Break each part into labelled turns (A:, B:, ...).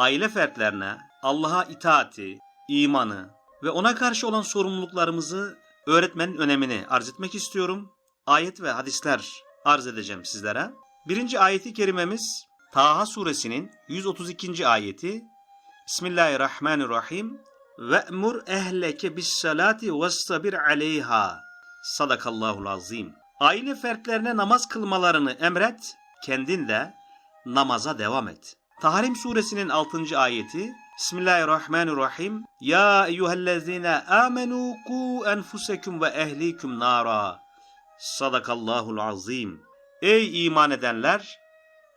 A: aile fertlerine Allah'a itaati, imanı ve ona karşı olan sorumluluklarımızı öğretmenin önemini arz etmek istiyorum. Ayet ve hadisler arz edeceğim sizlere. Birinci ayeti kerimemiz Taha suresinin 132. ayeti. Bismillahirrahmanirrahim. Ve'mur ehleke bis salati vestabir aleyha. Sadakallahul azim. Aile fertlerine namaz kılmalarını emret, kendin de namaza devam et. Tahrim suresinin 6. ayeti. Bismillahirrahmanirrahim. Ya eyyühellezine amenu ku enfusekum ve ehlikum nara. Sadakallahul azim. Ey iman edenler!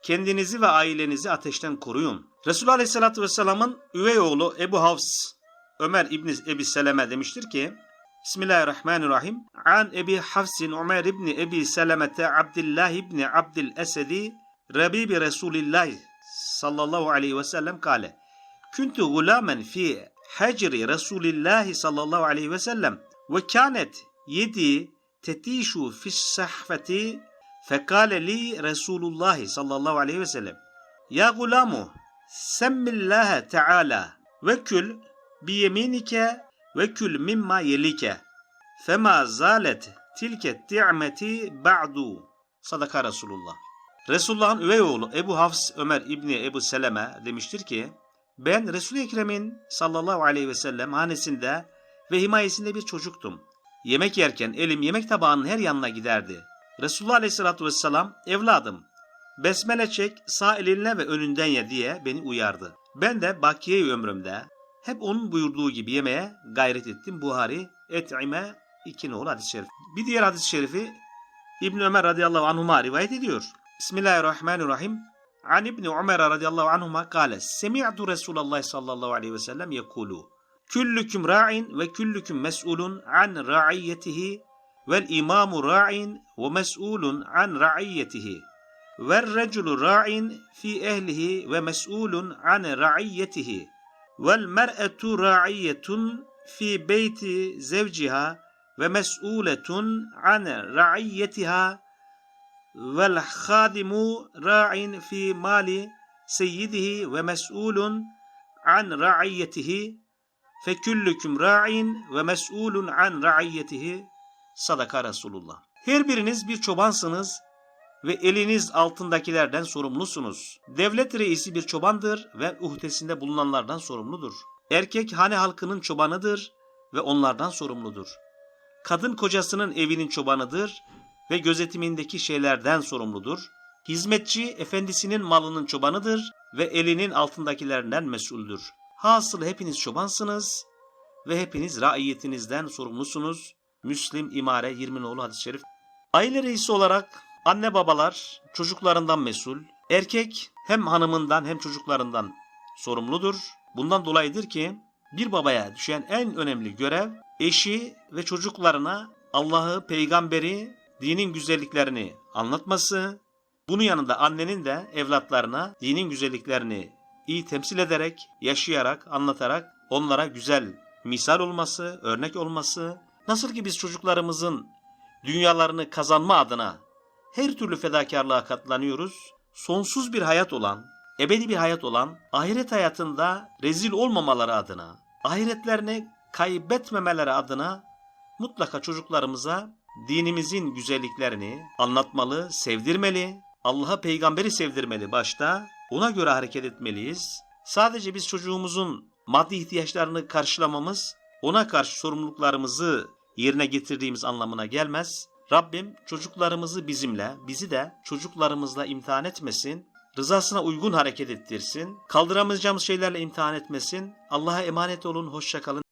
A: Kendinizi ve ailenizi ateşten koruyun. Resulullah Aleyhisselatü Vesselam'ın üvey oğlu Ebu Havs, Ömer İbni Ebi Seleme demiştir ki, Bismillahirrahmanirrahim. An Ebi Hafsin Ömer İbni Ebi Selemete Abdullah İbni Abdül Esedi Rabibi Resulillah sallallahu aleyhi ve sellem kale. Kuntu gulamen fi hecri Resulillah sallallahu aleyhi ve sellem ve kânet yedi tetişu fis sahfeti fekale li Resulullah sallallahu aleyhi ve sellem. Ya gulamu semmillâhe teâlâ ve kül biyeminike ve kül mimma yelike. Fema zalet tilke ti'meti ba'du. Sadaka Resulullah Resulullah'ın üvey oğlu Ebu Hafs Ömer İbni Ebu Seleme demiştir ki ben Resul-i Ekrem'in sallallahu aleyhi ve sellem hanesinde ve himayesinde bir çocuktum. Yemek yerken elim yemek tabağının her yanına giderdi. Resulullah aleyhissalatü vesselam evladım besmele çek sağ elinle ve önünden ye diye beni uyardı. Ben de bakiye ömrümde hep onun buyurduğu gibi yemeye gayret ettim. Buhari et'ime iki nolu hadis-i şerif. Bir diğer hadis-i şerifi İbn Ömer radıyallahu anhuma rivayet ediyor. Bismillahirrahmanirrahim. An İbni Ömer radıyallahu anhuma kâle Semi'tu Resulallah sallallahu aleyhi ve sellem yekulu Küllüküm ra'in ve küllüküm mes'ulun an ra'iyyetihi vel imamu ra'in ve mes'ulun an ra'iyyetihi vel reculu ra'in fi ehlihi ve mes'ulun an ra'iyyetihi vel mer'etu ra'iyetun fi beyti zevciha ve mes'uletun an ra'iyyetiha vel hadimu ra'in fi mali seyyidihi ve mes'ulun an ra'iyyetihi feküllüküm ra'in ve mes'ulun an ra'iyyetihi sadaka Resulullah. Her biriniz bir çobansınız ve eliniz altındakilerden sorumlusunuz. Devlet reisi bir çobandır ve uhdesinde bulunanlardan sorumludur. Erkek hane halkının çobanıdır ve onlardan sorumludur. Kadın kocasının evinin çobanıdır ve gözetimindeki şeylerden sorumludur. Hizmetçi efendisinin malının çobanıdır ve elinin altındakilerinden mesuldür. Hasılı hepiniz çobansınız ve hepiniz raiyetinizden sorumlusunuz. Müslim İmare 20 nolu hadis-i şerif. Aile reisi olarak anne babalar çocuklarından mesul. Erkek hem hanımından hem çocuklarından sorumludur. Bundan dolayıdır ki bir babaya düşen en önemli görev eşi ve çocuklarına Allah'ı, peygamberi, dinin güzelliklerini anlatması, bunun yanında annenin de evlatlarına dinin güzelliklerini iyi temsil ederek, yaşayarak, anlatarak onlara güzel misal olması, örnek olması, nasıl ki biz çocuklarımızın dünyalarını kazanma adına her türlü fedakarlığa katlanıyoruz, sonsuz bir hayat olan, ebedi bir hayat olan, ahiret hayatında rezil olmamaları adına, ahiretlerini kaybetmemeleri adına mutlaka çocuklarımıza dinimizin güzelliklerini anlatmalı, sevdirmeli, Allah'a peygamberi sevdirmeli başta, ona göre hareket etmeliyiz. Sadece biz çocuğumuzun maddi ihtiyaçlarını karşılamamız, ona karşı sorumluluklarımızı yerine getirdiğimiz anlamına gelmez. Rabbim çocuklarımızı bizimle, bizi de çocuklarımızla imtihan etmesin, rızasına uygun hareket ettirsin, kaldıramayacağımız şeylerle imtihan etmesin. Allah'a emanet olun, hoşça kalın.